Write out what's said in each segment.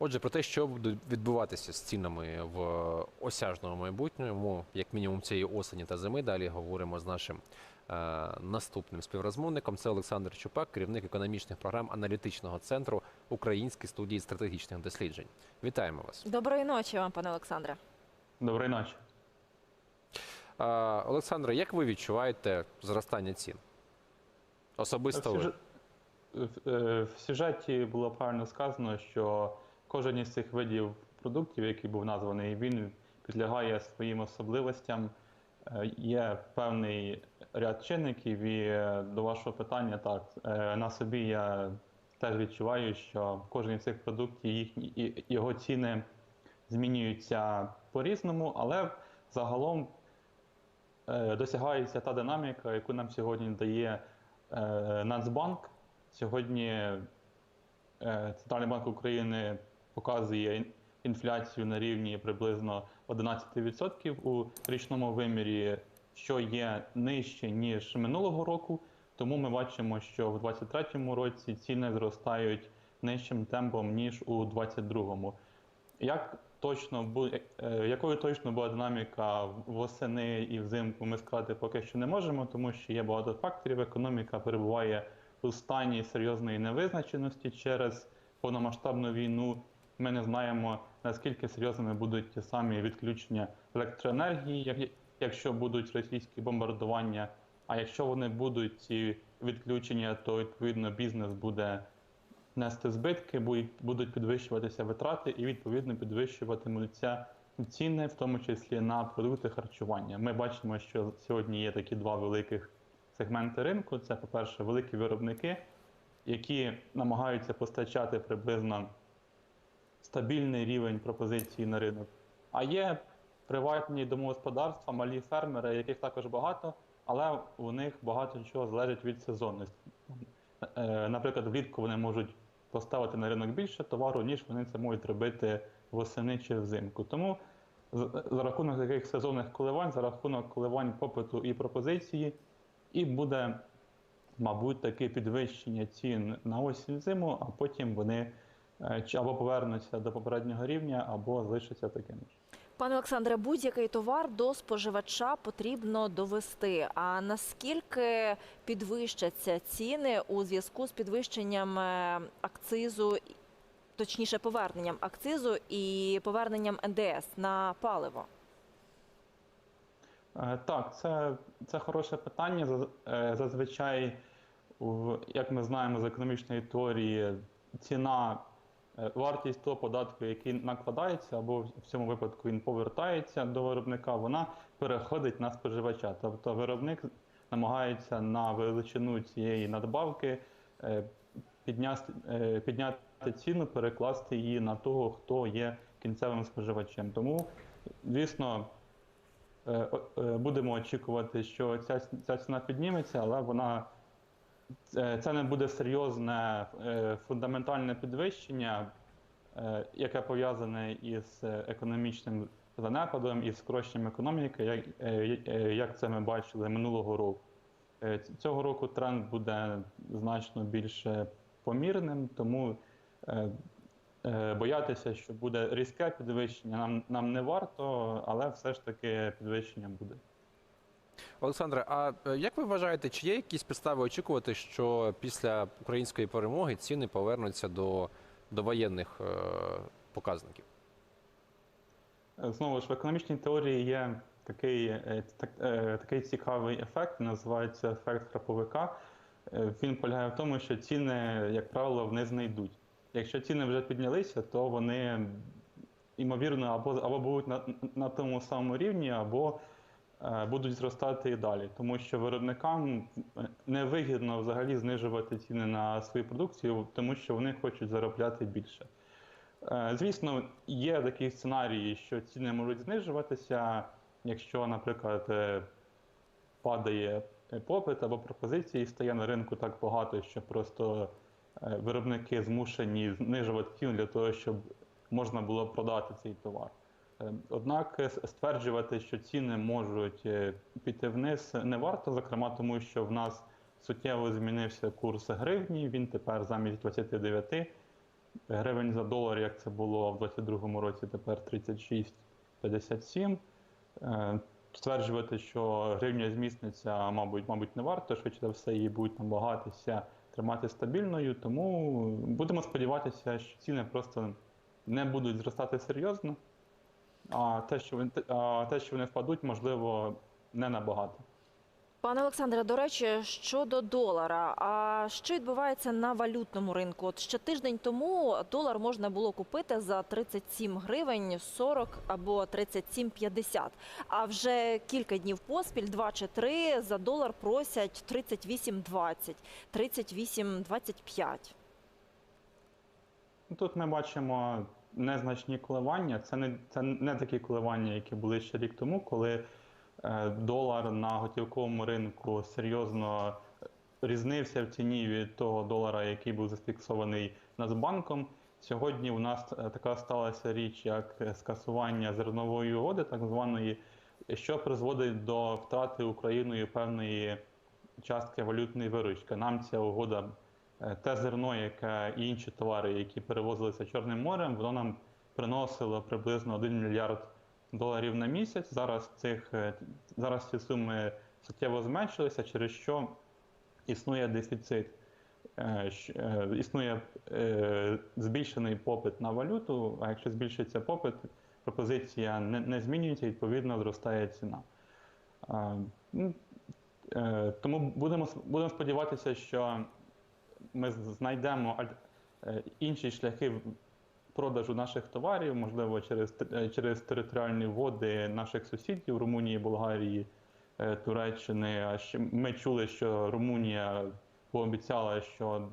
Отже, про те, що буде відбуватися з цінами в осяжному майбутньому, як мінімум цієї осені та зими. Далі говоримо з нашим е, наступним співрозмовником. Це Олександр Чупак, керівник економічних програм аналітичного центру Української студії стратегічних досліджень. Вітаємо вас, Доброї ночі вам, пане Олександре. Доброї ночі. е, Олександре. Як ви відчуваєте зростання цін? Особисто В, ви? в- е, в сюжеті було правильно сказано, що кожен із цих видів продуктів, який був названий, він підлягає своїм особливостям. Е, Є певний ряд чинників, і е, до вашого питання, так, е, на собі я теж відчуваю, що кожен із цих продуктів, їхні, його ціни змінюються по-різному, але загалом досягається та динаміка, яку нам сьогодні дає Нацбанк. Сьогодні Центральний банк України показує інфляцію на рівні приблизно 11% у річному вимірі, що є нижче ніж минулого року. Тому ми бачимо, що в 2023 році ціни зростають нижчим темпом ніж у 2022. Як точно буде, якою точно була динаміка восени і взимку, ми сказати поки що не можемо, тому що є багато факторів. Економіка перебуває у стані серйозної невизначеності через повномасштабну війну. Ми не знаємо наскільки серйозними будуть ті самі відключення електроенергії, якщо будуть російські бомбардування. А якщо вони будуть ці відключення, то відповідно бізнес буде нести збитки, будуть- підвищуватися витрати і відповідно підвищуватимуться ціни, в тому числі на продукти харчування. Ми бачимо, що сьогодні є такі два великих сегменти ринку. Це, по-перше, великі виробники, які намагаються постачати приблизно стабільний рівень пропозиції на ринок. А є приватні домогосподарства, малі фермери, яких також багато, але у них багато чого залежить від сезонності. Е, Наприклад, влітку вони можуть поставити на ринок більше товару, ніж вони це можуть робити восени чи взимку. Тому за рахунок таких сезонних коливань, за рахунок коливань попиту і пропозиції, і буде, мабуть, таке підвищення цін на осінь зиму, а потім вони або повернуться до попереднього рівня, або залишаться такими ж. Пане Олександре, будь-який товар до споживача потрібно довести. А наскільки підвищаться ціни у зв'язку з підвищенням е, акцизу, точніше поверненням акцизу і поверненням НДС на паливо? Е, Так, це, це хороше питання. Заз- е, Зазвичай, як ми знаємо з економічної теорії, ціна, е, вартість того податку, який накладається, або в цьому випадку він повертається до виробника, вона переходить на споживача. Тобто виробник намагається на величину цієї надбавки е, підняти, е, підняти ціну, перекласти її на того, хто є кінцевим споживачем. Тому, звісно, Е, е, будемо очікувати, що ця, ця ціна підніметься, але вона це це не буде серйозне е, фундаментальне підвищення, е, яке пов'язане із е, економічним занепадом і скороченням економіки, як, е, е, це ми бачили минулого року. Е, Цього року тренд буде значно більш помірним, тому е, Е, Боятися, що буде різке підвищення, нам, нам не варто, але все ж таки підвищення буде. Олександре, а е, як ви вважаєте, чи є якісь підстави очікувати, що після української перемоги ціни повернуться до, до воєнних е, показників? Е, Знову ж в економічній теорії є такий, так, такий цікавий ефект, називається ефект храповика. Він полягає в тому, що ціни, як правило, вниз не йдуть. Якщо ціни вже піднялися, то вони ймовірно або, або будуть на, на тому самому рівні, або будуть зростати і далі. Тому що виробникам невигідно взагалі знижувати ціни на свою продукцію, тому що вони хочуть заробляти більше. Е, Звісно, є такі сценарії, що ціни можуть знижуватися, якщо, наприклад, е, падає е, попит або пропозиції, стає на ринку так багато, що просто е, виробники змушені знижувати ціну для того, щоб можна було продати цей товар. Е, Однак е, стверджувати, що ціни можуть е, піти вниз, не варто, зокрема, тому що в нас суттєво змінився курс гривні. Він тепер замість 29 гривень за долар, як це було в 2022 році, тепер 36,57. Е, Стверджувати, що гривня зміцниться, мабуть, мабуть, не варто, швидше за все, її будуть намагатися тримати стабільною. Тому будемо сподіватися, що ціни просто не будуть зростати серйозно. А те, що вони, а те, що вони впадуть, можливо, не набагато. Пане Олександре, до речі, щодо долара, а що відбувається на валютному ринку? От ще тиждень тому долар можна було купити за 37 гривень 40 або 37,50. А вже кілька днів поспіль, два чи три, за долар просять 38,20, 38,25. Ну, Тут ми бачимо незначні коливання. Це не, це не такі коливання, які були ще рік тому, коли е, долар на готівковому ринку серйозно різнився в ціні від того долара, який був зафіксований Нацбанком. Сьогодні у нас е, така сталася річ, як скасування зернової угоди, так званої, що призводить до втрати Україною певної частки валютної виручки. Нам ця угода те зерно, яке і інші товари, які перевозилися Чорним морем, воно нам приносило приблизно 1 мільярд доларів на місяць. Зараз цих е, зараз ці суми суттєво зменшилися, через що існує дефіцит. Е, е, Існує е, збільшений попит на валюту, а якщо збільшиться попит, пропозиція не, змінюється, відповідно зростає ціна. Е, е, Тому будемо, будемо сподіватися, що ми знайдемо е, інші шляхи продажу наших товарів, можливо, через, е, через територіальні води наших сусідів Румунії, Болгарії, е, Туреччини. А ще ми чули, що Румунія пообіцяла, що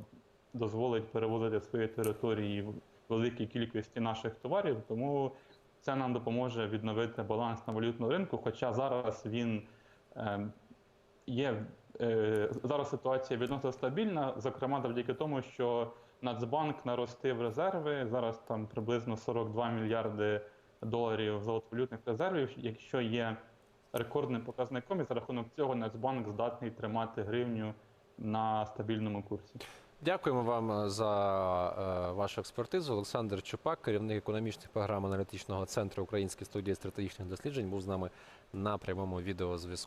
дозволить перевозити з своєї території великій кількості наших товарів, тому це нам допоможе відновити баланс на валютному ринку. Хоча зараз він є зараз ситуація відносно стабільна, зокрема завдяки тому, що Нацбанк наростив резерви. Зараз там приблизно 42 мільярди доларів золотовалютних резервів, якщо є рекордним показником, і за рахунок цього Нацбанк здатний тримати гривню на стабільному курсі. Дякуємо вам е, за е, вашу експертизу. Олександр Чупак, керівник економічних програм аналітичного центру Української студії стратегічних досліджень, був з нами на прямому відеозв'язку.